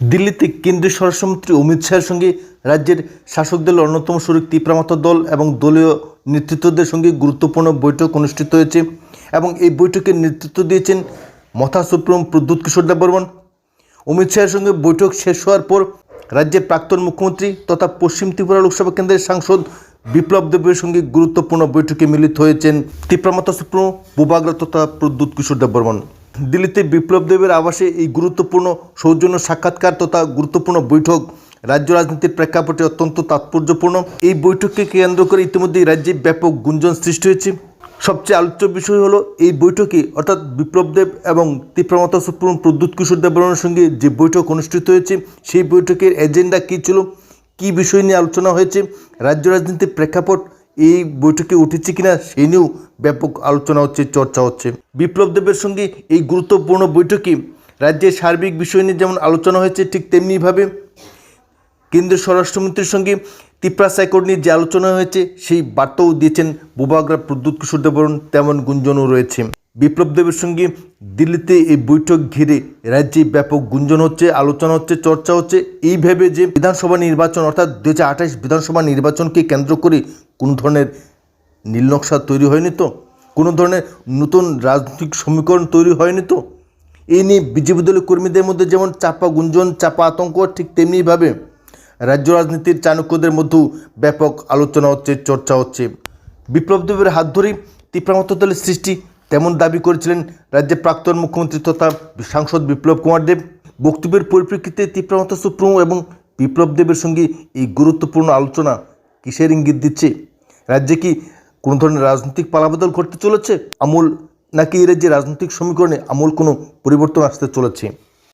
দিল্লিতে কেন্দ্রীয় স্বরাষ্ট্রমন্ত্রী অমিত শাহের সঙ্গে রাজ্যের শাসক দলের অন্যতম শরিক তীব্রামাত্র দল এবং দলীয় নেতৃত্বদের সঙ্গে গুরুত্বপূর্ণ বৈঠক অনুষ্ঠিত হয়েছে এবং এই বৈঠকে নেতৃত্ব দিয়েছেন মথা সুপ্রিম প্রদ্যুৎ কিশোর দেববর্মন। অমিত শাহের সঙ্গে বৈঠক শেষ হওয়ার পর রাজ্যের প্রাক্তন মুখ্যমন্ত্রী তথা পশ্চিম ত্রিপুরা লোকসভা কেন্দ্রের সাংসদ বিপ্লব দেবের সঙ্গে গুরুত্বপূর্ণ বৈঠকে মিলিত হয়েছেন তীব্রামাত্রা সুপ্রিম বুবাগ্রা তথা প্রদ্যুৎ কিশোর দেববর্মন। দিল্লিতে বিপ্লব দেবের আবাসে এই গুরুত্বপূর্ণ সৌজন্য সাক্ষাৎকার তথা গুরুত্বপূর্ণ বৈঠক। রাজ্য রাজনীতির প্রেক্ষাপটে অত্যন্ত তাৎপর্যপূর্ণ। এই বৈঠককে কেন্দ্র করে ইতিমধ্যেই রাজ্যে ব্যাপক গুঞ্জন সৃষ্টি হয়েছে। সবচেয়ে আলোচ্য বিষয় হলো, এই বৈঠকে অর্থাৎ বিপ্লব দেব এবং তীব্রমতা সুপ্রিম প্রদ্যুৎ কিশোর দেববর্মনের সঙ্গে যে বৈঠক অনুষ্ঠিত হয়েছে, সেই বৈঠকের এজেন্ডা কী ছিল, কী বিষয় নিয়ে আলোচনা হয়েছে, রাজ্য রাজনীতির প্রেক্ষাপট এই বৈঠকে উঠেছে কিনা সে নিয়েও ব্যাপক আলোচনা হচ্ছে, চর্চা হচ্ছে। বিপ্লব দেবের সঙ্গে এই গুরুত্বপূর্ণ বৈঠকে রাজ্যের সার্বিক বিষয় নিয়ে যেমন আলোচনা হয়েছে, ঠিক তেমনিভাবে কেন্দ্রীয় স্বরাষ্ট্রমন্ত্রীর সঙ্গে তিপ্রা সাইকোড নিয়ে যে আলোচনা হয়েছে, সেই বার্তাও দিয়েছেন বুবাগ্রা প্রদ্যুৎ কিশোর দেবরণ তেমন গুঞ্জনও রয়েছে। বিপ্লব দেবের সঙ্গে দিল্লিতে এই বৈঠক ঘিরে রাজ্যে ব্যাপক গুঞ্জন হচ্ছে, আলোচনা হচ্ছে, চর্চা হচ্ছে। এই ভেবে যে বিধানসভা নির্বাচন, অর্থাৎ দু হাজার আঠাশ বিধানসভা নির্বাচনকে কেন্দ্র করে কোনো ধরনের নীলনকশা তৈরি হয়নি তো? কোনো ধরনের নতুন রাজনৈতিক সমীকরণ তৈরি হয়নি তো? এই নিয়ে বিজেপি দলের কর্মীদের মধ্যে যেমন চাপা গুঞ্জন, চাপা আতঙ্ক, ঠিক তেমনিভাবে রাজ্য রাজনীতির চাণক্যদের মধ্যেও ব্যাপক আলোচনা হচ্ছে, চর্চা হচ্ছে। বিপ্লব দেবের হাত ধরেই তীব্রামত্ত দলের সৃষ্টি তেমন দাবি করেছিলেন রাজ্যের প্রাক্তন মুখ্যমন্ত্রী তথা সাংসদ বিপ্লব কুমার দেব। বক্তব্যের পরিপ্রেক্ষিতে তীব্রমত সুপ্রমো এবং বিপ্লব দেবের সঙ্গে এই গুরুত্বপূর্ণ আলোচনা কিসের ইঙ্গিত দিচ্ছে? রাজ্যে কি কোনো ধরনের রাজনৈতিক পালাবদল ঘটতে চলেছে? আমূল নাকি এই রাজ্যে রাজনৈতিক সমীকরণে আমূল কোনো পরিবর্তন আসতে চলেছে?